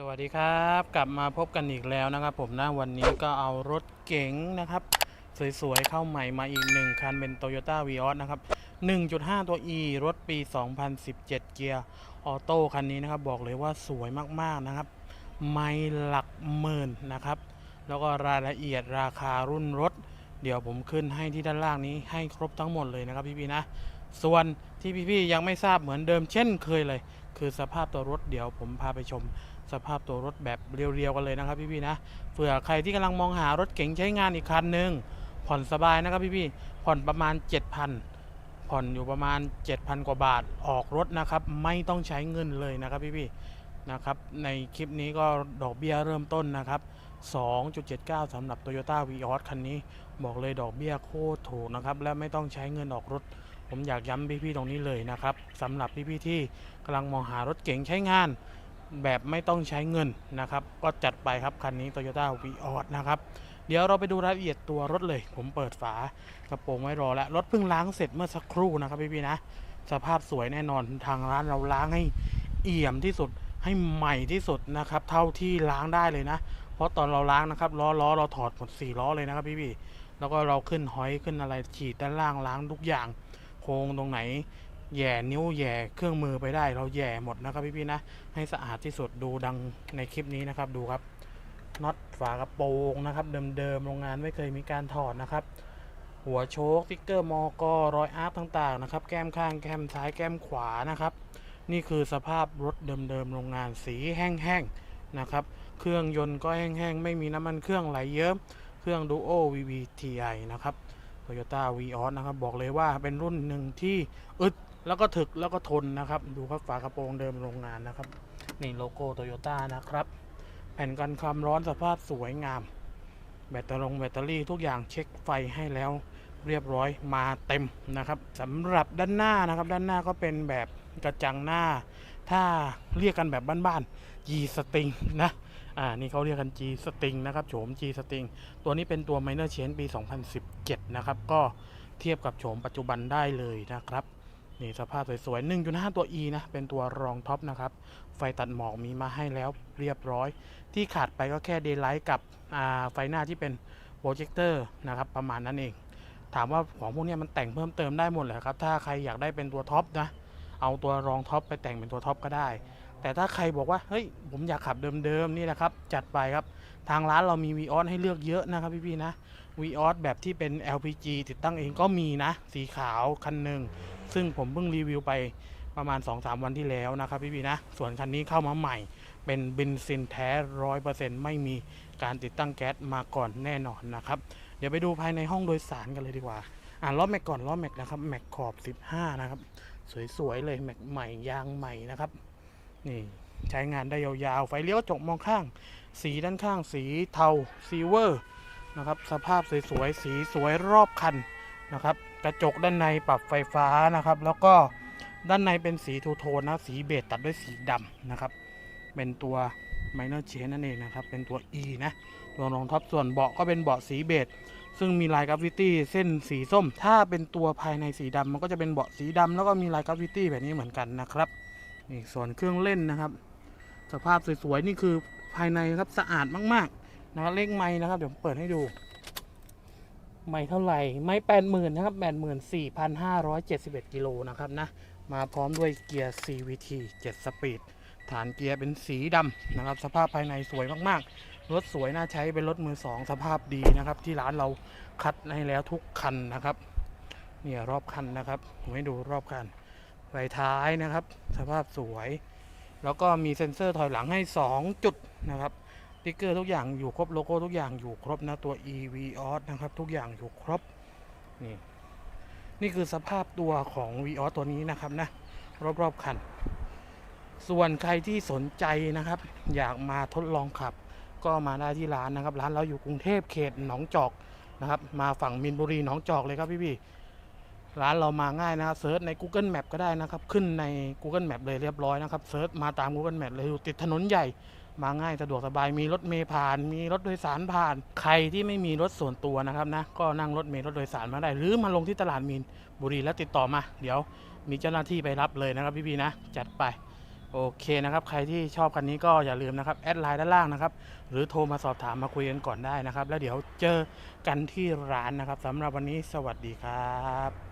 สวัสดีครับ กลับมาพบกันอีกแล้วนะครับ ผมนะวันนี้ก็เอารถเก๋งนะครับ สวยๆ เข้าใหม่มาอีกหนึ่งคันเป็น Toyota v ีออนะครับ 1.5 ตัว E รถปี 2017 เกียร์ออโต้คันนี้นะครับ บอกเลยว่าสวยมากๆนะครับ ไม่หลักหมื่นนะครับ แล้วก็รายละเอียดราคารุ่นรถ เดี๋ยวผมขึ้นให้ที่ด้านล่างนี้ให้ครบทั้งหมดเลยนะครับพี่ๆนะ ส่วนที่พี่ๆยังไม่ทราบเหมือนเดิมเช่นเคยเลย คือสภาพตัวรถเดี๋ยวผมพาไปชม สภาพตัวรถแบบเรียวๆกันเลยนะครับพี่ๆนะเผื่อใครที่กำลังมองหารถเก๋งใช้งานอีกคันหนึ่งผ่อนสบายนะครับพี่ๆผ่อนประมาณ 7,000 ผ่อนอยู่ประมาณ 7,000 กว่าบาทออกรถนะครับ ไม่ต้องใช้เงินเลยนะครับพี่ๆนะครับในคลิปนี้ก็ดอกเบี้ยเริ่มต้นนะครับ2.79สำหรับ Toyota v ีออสคันนี้ บอกเลยดอกเบี้ยโคตรถูกนะครับ และไม่ต้องใช้เงินออกรถ ผมอยากย้ำพี่ๆตรงนี้เลยนะครับสำหรับพี่ๆที่กำลังมองหารถเก๋งใช้งาน แบบไม่ต้องใช้เงินนะครับ ก็จัดไปครับคันนี้ Toyota v ีออนะครับเดี๋ยวเราไปดูรายละเอียดตัวรถเลย ผมเปิดฝากระโปรงไว้รอแล้ว รถเพิ่งล้างเสร็จเมื่อสักครู่นะครับพี่ๆนะ สภาพสวยแน่นอนทางร้านเราล้างให้เอี่ยมที่สุดให้ใหม่ที่สุดนะครับ เท่าที่ล้างได้เลยนะ เพราะตอนเราล้างนะครับล้อล้อเราถอดหมดสี่ล้อเลยนะครับพี่ๆแล้วก็เราขึ้นหอยขึ้นอะไรฉีดด้านล่างล้างทุกอย่าง ค้งตรงไหนแย่นิ้วแย่เครื่องมือไปได้เราแย่หมดนะครับพี่ๆนะ ให้สะอาดที่สุดดูดังในคลิปนี้นะครับดูครับน็อตฝากระโปรงนะครับ เดิมๆโรงงานไม่เคยมีการถอดนะครับ หัวโชคติ๊กเกอร์มอกรอยอาร์ตต่างๆนะครับ แก้มข้างแก้มซ้ายแก้มขวานะครับ นี่คือสภาพรถเดิมๆโรงงานสีแห้งๆนะครับ เครื่องยนต์ก็แห้งๆไม่มีน้ำมันเครื่องไหลเยิ้มเครื่อง Duo VVTi นะครับ Toyota v ีออสนะครับ บอกเลยว่าเป็นรุ่นหนึ่งที่อึดแล้วก็ถึกแล้วก็ทนนะครับ ดูครับฝากระโปรงเดิมโรงงานนะครับ นี่โลโก้โตโยต้านะครับ แผ่นกันความร้อนสภาพสวยงาม แบตเตอรี่แบตเตอรี่ทุกอย่างเช็คไฟให้แล้วเรียบร้อยมาเต็มนะครับสำหรับด้านหน้านะครับ ด้านหน้าก็เป็นแบบกระจังหน้า ถ้าเรียกกันแบบบ้านๆ G String นะ อ่า นี่เขาเรียกกัน G String นะครับ โฉม G String ตัวนี้เป็นตัว Minor Change ปี 2017 นะครับ ก็เทียบกับโฉมปัจจุบันได้เลยนะครับ นี่สภาพสวยๆ 1.5 ตัว E นะ เป็นตัวรองท็อปนะครับ ไฟตัดหมอกมีมาให้แล้วเรียบร้อย ที่ขาดไปก็แค่ Daylight กับ อ่า ไฟหน้าที่เป็นโปรเจคเตอร์นะครับ ประมาณนั้นเอง ถามว่าของพวกนี้มันแต่งเพิ่มเติมได้หมดเลยครับ ถ้าใครอยากได้เป็นตัวท็อปนะ เอาตัวรองท็อปไปแต่งเป็นตัวท็อปก็ได้ แต่ถ้าใครบอกว่าเฮ้ยผมอยากขับเดิมๆนี่นะครับ จัดไปครับ ทางร้านเรามี v ีออสให้เลือกเยอะนะครับพี่ๆนะ v ีออสแบบที่เป็น LPG ติดตั้งเองก็มีนะ สีขาวคันหนึ่งซึ่งผมเพิ่งรีวิวไปประมาณ 2-3 วันที่แล้วนะครับพี่ๆนะ ส่วนคันนี้เข้ามาใหม่ เป็นเบนซินแท้ร้อยเปอร์เซ็นต์ไม่มีการติดตั้งแก๊สมาก่อนแน่นอนนะครับ เดี๋ยวไปดูภายในห้องโดยสารกันเลยดีกว่า อ่าล้อแม็กก่อนล้อแม็กนะครับแม็กขอบ 15 นะครับ สวยๆเลยแม็กใหม่ยางใหม่นะครับ นี่ใช้งานได้ยาวๆ ไฟเลี้ยวจกมองข้าง สีด้านข้างสีเทาซีเวอร์นะครับ สภาพสวยๆ สีสวยรอบคันนะครับ กระจกด้านในปรับไฟฟ้านะครับ แล้วก็ด้านในเป็นสีทูโทนนะ สีเบจตัดด้วยสีดำนะครับ เป็นตัว minor change นั่นเองนะครับ เป็นตัว E นะตัวรองท็อปส่วนเบาะก็เป็นเบาะสีเบจซึ่งมีลายกราฟฟิตี้เส้นสีส้ม ถ้าเป็นตัวภายในสีดำมันก็จะเป็นเบาะสีดำแล้วก็มีลายกราฟฟิตี้แบบนี้เหมือนกันนะครับ นี่ส่วนเครื่องเล่นนะครับ สภาพสวยๆนี่คือภายในครับสะอาดมากๆนะครับเลขไม้นะครับเดี๋ยวเปิดให้ดู ไม่เท่าไหร่ ไม่แปดหมื่นนะครับแปดหมื่นสี่พันห้าร้อยเจ็ดสิบเอ็ดกิโลนะครับนะมาพร้อมด้วยเกียร์ CVT 7 สปีด ฐานเกียร์เป็นสีดำนะครับ สภาพภายในสวยมากๆ รถสวยน่าใช้เป็นรถมือสองสภาพดีนะครับ ที่ร้านเราคัดให้แล้วทุกคันนะครับ เนี่ยรอบคันนะครับ ผมให้ดูรอบคัน ไฟท้ายนะครับ สภาพสวย แล้วก็มีเซ็นเซอร์ถอยหลังให้ 2 จุดนะครับติ๊กเกอร์ทุกอย่างอยู่ครบโลโก้ทุกอย่างอยู่ครบนะตัว EV o s นะครับ ทุกอย่างอยู่ครบนี่นี่คือสภาพตัวของ v ีออตัวนี้นะครับนะรอบๆคัน ส่วนใครที่สนใจนะครับ อยากมาทดลองขับ ก็มาได้ที่ร้านนะครับ ร้านเราอยู่กรุงเทพเขตหนองจอกนะครับ มาฝั่งมินบุรีหนองจอกเลยครับพี่ๆ ร้านเรามาง่ายนะครับเซิร์ชใน Google Map ก็ได้นะครับ ขึ้นใน Google Map เลยเรียบร้อยนะครับเซิร์ชมาตาม Google Map เลยอยู่ติดถนนใหญ่มาง่ายสะดวกสบายมีรถเมล์ผ่าน มีรถโดยสารผ่าน ใครที่ไม่มีรถส่วนตัวนะครับนะก็นั่งรถเมล์รถโดยสารมาได้ หรือมาลงที่ตลาดมีนบุรีแล้วติดต่อมา เดี๋ยวมีเจ้าหน้าที่ไปรับเลยนะครับพี่ๆนะจัดไปโอเคนะครับ ใครที่ชอบคันนี้ก็อย่าลืมนะครับ แอดไลน์ด้านล่างนะครับ หรือโทรมาสอบถามมาคุยกันก่อนได้นะครับ แล้วเดี๋ยวเจอกันที่ร้านนะครับสำหรับวันนี้สวัสดีครับ